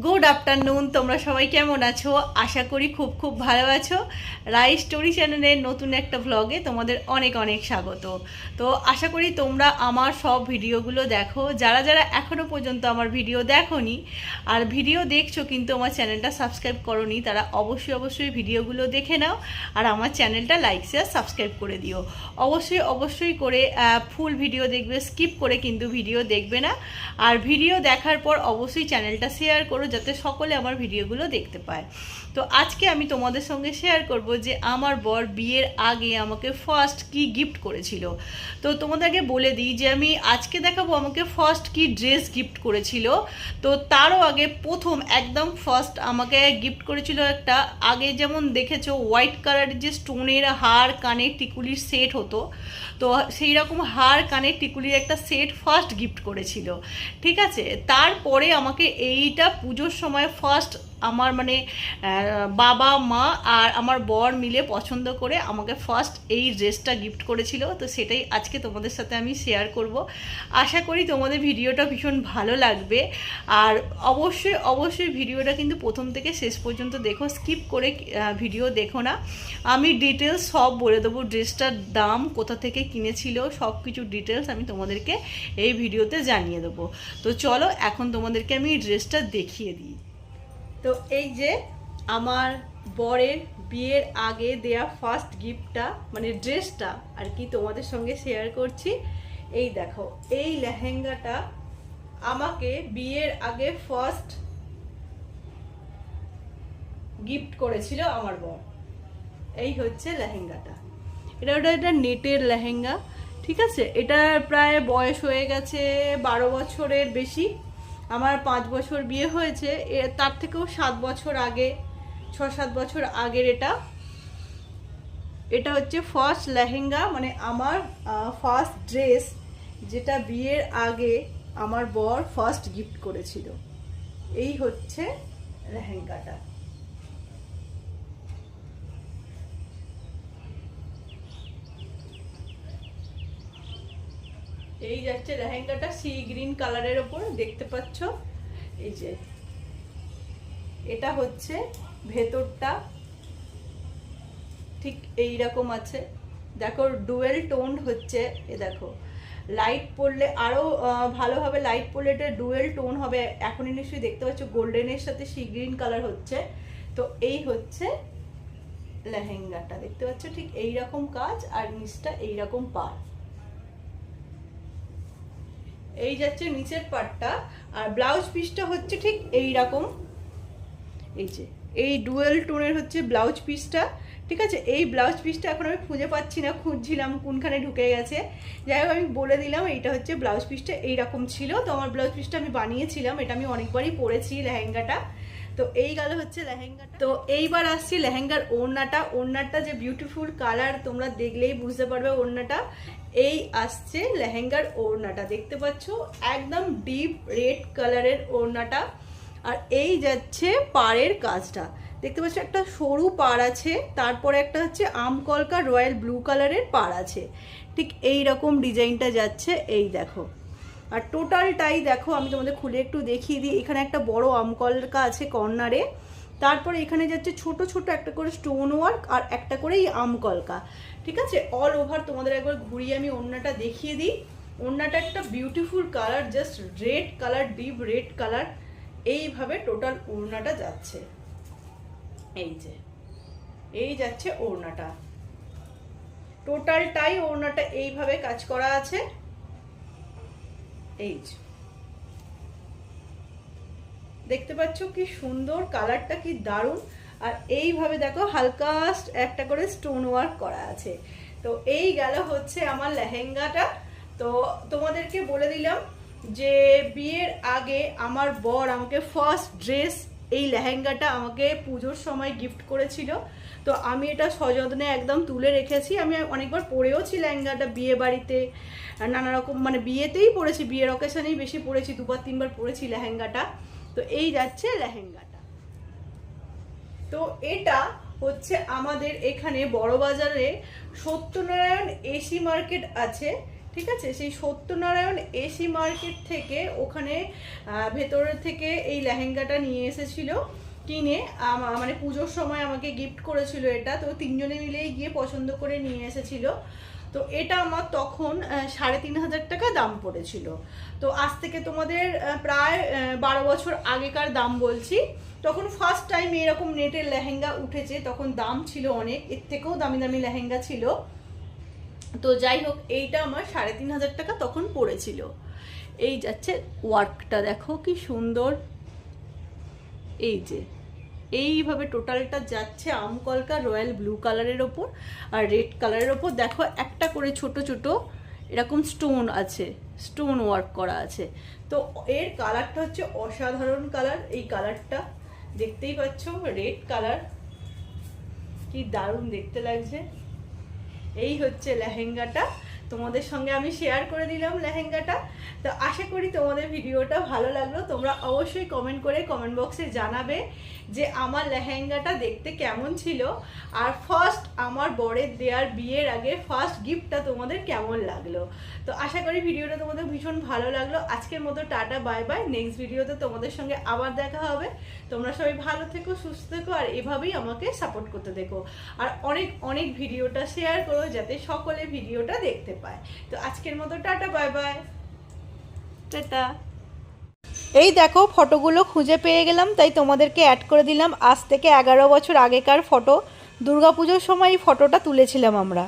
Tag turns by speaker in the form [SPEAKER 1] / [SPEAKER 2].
[SPEAKER 1] Good afternoon তোমরা সবাই কেমন আছো? আশা করি খুব খুব ভালো আছো। রাই স্টোরি চ্যানেলের নতুন একটা ভ্লগে তোমাদের অনেক অনেক স্বাগত। তো আশা করি তোমরা আমার সব ভিডিওগুলো দেখো। যারা যারা এখনও পর্যন্ত আমার ভিডিও দেখোনি, আর ভিডিও দেখছ কিন্তু আমার চ্যানেলটা সাবস্ক্রাইব করনি, তারা অবশ্যই অবশ্যই ভিডিওগুলো দেখে নাও, আর আমার চ্যানেলটা লাইক শেয়ার সাবস্ক্রাইব করে দিও। অবশ্যই অবশ্যই করে ফুল ভিডিও দেখবে স্কিপ করে কিন্তু ভিডিও দেখবে না। আর ভিডিও দেখার পর অবশ্যই চ্যানেলটা শেয়ার করো। যাতে সকলে আমার ভিডিওগুলো দেখতে পায়। তো আজকে আমি তোমাদের সঙ্গে শেয়ার করব যে আমার বর বিয়ের আগে আমাকে ফার্স্ট কি গিফট করেছিল। তো তোমাদেরকে বলে দিই যে আমি আজকে দেখাবো আমাকে ফার্স্ট কি ড্রেস গিফট করেছিল। তো তারও আগে প্রথম একদম ফার্স্ট আমাকে গিফট করেছিল একটা, আগে যেমন দেখেছ হোয়াইট কালারের যে স্টোনের হার কানে টিকুলির সেট হতো, তো সেই রকম হার কানে টিকুলির একটা সেট ফার্স্ট গিফট করেছিল। ঠিক আছে? তারপরে আমাকে এইটা পুজোর সময় ফার্স্ট আমার মানে বাবা, মা আর আমার বর মিলে পছন্দ করে আমাকে ফার্স্ট এই ড্রেসটা গিফট করেছিল। তো সেটাই আজকে তোমাদের সাথে আমি শেয়ার করব। আশা করি তোমাদের ভিডিওটা ভীষণ ভালো লাগবে। আর অবশ্যই অবশ্যই ভিডিওটা কিন্তু প্রথম থেকে শেষ পর্যন্ত দেখো স্কিপ করে ভিডিও দেখো না। আমি ডিটেলস সব বলে দেবো ড্রেসটার দাম, কোথা থেকে কিনেছিল, সব কিছু ডিটেলস আমি তোমাদেরকে এই ভিডিওতে জানিয়ে দেবো। তো চলো, এখন তোমাদেরকে আমি ড্রেসটা দেখিয়ে দিই। তো এই যে আমার বরের বিয়ের আগে দেয়া ফার্স্ট গিফটটা মানে ড্রেসটা আর কি তোমাদের সঙ্গে শেয়ার করছি। এই দেখো, এই লেহেঙ্গাটা আমাকে বিয়ের আগে ফার্স্ট গিফট করেছিল আমার বর। এই হচ্ছে লেহেঙ্গাটা। এটা ওটা এটা নেটের লেহেঙ্গা, ঠিক আছে? এটা প্রায় বয়স হয়ে গেছে বারো বছরের বেশি। আমার পাঁচ বছর বিয়ে হয়েছে তার থেকেও সাত বছর আগে, ছ সাত বছর আগের এটা। এটা হচ্ছে ফার্স্ট লেহেঙ্গা মানে আমার ফার্স্ট ড্রেস যেটা বিয়ের আগে আমার বর ফার্স্ট গিফট করেছিল। এই হচ্ছে লেহেঙ্গাটা। এই যাচ্ছে লেহেঙ্গাটা সি গ্রিন কালারের ওপর দেখতে পাচ্ছ। এই যে, এটা হচ্ছে ভেতরটা। ঠিক এই রকম আছে। দেখো ডুয়েল টোন হচ্ছে। এ দেখো লাইট পড়লে আরও ভালোভাবে লাইট পড়লে এটা ডুয়েল টোন হবে। এখনই নিশ্চয়ই দেখতে পাচ্ছ গোল্ডেনের সাথে সি গ্রিন কালার হচ্ছে। তো এই হচ্ছে লেহেঙ্গাটা। দেখতে পাচ্ছ, ঠিক এই রকম কাজ আর নিচটা এই রকম পাড় এই যাচ্ছে নিচের পাটটা, আর ব্লাউজ পিসটা হচ্ছে ঠিক এই রকম এই যে, এই ডুয়েল টোনের হচ্ছে ব্লাউজ পিসটা ঠিক আছে? এই ব্লাউজ পিসটা এখন আমি খুঁজে পাচ্ছি না, খুঁজছিলাম কোনখানে ঢুকে গেছে। যাই হোক, আমি বলে দিলাম, এইটা হচ্ছে ব্লাউজ পিসটা এইরকম ছিল। তো আমার ব্লাউজ পিসটা আমি বানিয়েছিলাম, এটা আমি অনেকবারই পরেছি লেহেঙ্গাটা। তো এই গেল হচ্ছে লেহেঙ্গা তো এইবার আসছি লেহেঙ্গার ওড়নাটা। ওড়নাটা যে বিউটিফুল কালার তোমরা দেখলেই বুঝতে পারবে ওড়নাটা। এই আসছে লেহেঙ্গার ওড়নাটা। দেখতে পাচ্ছ? একদম ডিপ রেড কালারের ওড়নাটা। আর এই যাচ্ছে পাড়ের কাজটা। দেখতে পাচ্ছ, একটা সরু পাড় আছে, তারপরে একটা হচ্ছে আমকলকা রয়্যাল ব্লু কালারের পাড় আছে। ঠিক এই রকম ডিজাইনটা যাচ্ছে, এই দেখো। আর টোটালটাই দেখো, আমি তোমাদের খুলে একটু দেখিয়ে দিই। এখানে একটা বড় আমকলকা আছে কর্নারে। তারপরে এখানে যাচ্ছে ছোট ছোট একটা করে স্টোন ওয়ার্ক আর একটা করে এই আমকলকা। ঠিক আছে? অল ওভার তোমাদের একবার ঘুরিয়ে আমি ওড়নাটা দেখিয়ে দিই। ওড়নাটা একটা beautiful colour just red colour deep red colour এইভাবে টোটাল ওড়নাটা যাচ্ছে। এই যে, এই যাচ্ছে ওড়নাটা। টোটালটাই ওড়নাটা এইভাবে কাজ করা আছে। এই দেখতে পাচ্ছ কি সুন্দর কালারটা কি দারুণ। আর এইভাবে দেখো হালকা একটা করে স্টোন ওয়ার্ক করা আছে। তো এই গেল হচ্ছে আমার লেহেঙ্গাটা। তো তোমাদেরকে বলে দিলাম যে বিয়ের আগে আমার বর আমাকে ফার্স্ট ড্রেস এই লেহেঙ্গাটা আমাকে পুজোর সময় গিফট করেছিল। তো আমি এটা সযত্নে একদম তুলে রেখেছি। আমি অনেকবার পরেওছি লেহেঙ্গাটা বিয়ে বাড়িতে। নানা রকম মানে বিয়েতেই পরেছি বিয়ের অকেশনেই বেশি পরেছি দুবার তিনবার পরেছি লেহেঙ্গাটা। তো এই যাচ্ছে লেহেঙ্গাটা। তো এটা হচ্ছে আমাদের এখানে বড় বাজারে সত্যনারায়ণ এসি মার্কেট আছে, ঠিক আছে? সেই সত্যনারায়ণ এসি মার্কেট থেকে ওখানে ভেতরের থেকে এই লেহেঙ্গাটা নিয়ে এসেছিল। কিনে মানে পুজোর সময় আমাকে গিফট করেছিল এটা, তো তিনজনে মিলেই গিয়ে পছন্দ করে নিয়ে এসেছিল। তো এটা আমার তখন সাড়ে তিন হাজার টাকা দাম পড়েছিল। তো আজ থেকে তোমাদের প্রায় বারো বছর আগেকার দাম বলছি। তখন ফার্স্ট টাইম এরকম নেটের লেহেঙ্গা উঠেছে, তখন দাম ছিল অনেক, এর থেকেও দামি দামি লেহেঙ্গা ছিল। তো যাই হোক, এইটা আমার সাড়ে তিন হাজার টাকা তখন পড়েছিল। এই যাচ্ছে ওয়ার্কটা দেখো কি সুন্দর। এই যে, এইভাবে টোটালটা যাচ্ছে আমকলকা রয়্যাল ব্লু কালারের ওপর আর রেড কালারের ওপর। দেখো, একটা করে ছোট ছোট এরকম স্টোন আছে, স্টোন ওয়ার্ক করা আছে। তো এর কালারটা হচ্ছে অসাধারণ কালার। এই কালারটা দেখতেই পাচ্ছ, রেড কালার। কি দারুণ দেখতে লাগছে। এই হচ্ছে লেহেঙ্গাটা। তোমাদের সঙ্গে আমি শেয়ার করে দিলাম লেহেঙ্গাটা। তো আশা করি তোমাদের ভিডিওটা ভালো লাগল। তোমরা অবশ্যই কমেন্ট করে কমেন্ট বক্সে জানাবে যে আমার লেহেঙ্গাটা দেখতে কেমন ছিল। আর ফার্স্ট আমার বরের দেয়ার বিয়ের আগে ফার্স্ট গিফটটা তোমাদের কেমন লাগল। তো আশা করি ভিডিওটা তোমাদের ভীষণ ভালো লাগল। আজকের মতো টাটা বাই বাই নেক্সট ভিডিওতে তোমাদের সঙ্গে আবার দেখা হবে। তোমরা সবাই ভালো থেকো, সুস্থ থেকো, আর এভাবেই আমাকে সাপোর্ট করতে দেখো। আর অনেক অনেক ভিডিওটা শেয়ার করো যাতে সকলে ভিডিওটা দেখতে পায় তো আজকের মতো টাটা, বাই বাই। টাটা। এই দেখো, ফটোগুলো খুঁজে পেয়ে গেলাম, তাই তোমাদেরকে অ্যাড করে দিলাম। আজ থেকে এগারো বছর আগেকার ফটো। দুর্গাপুজোর সময় এই ফটোটা তুলেছিলাম আমরা।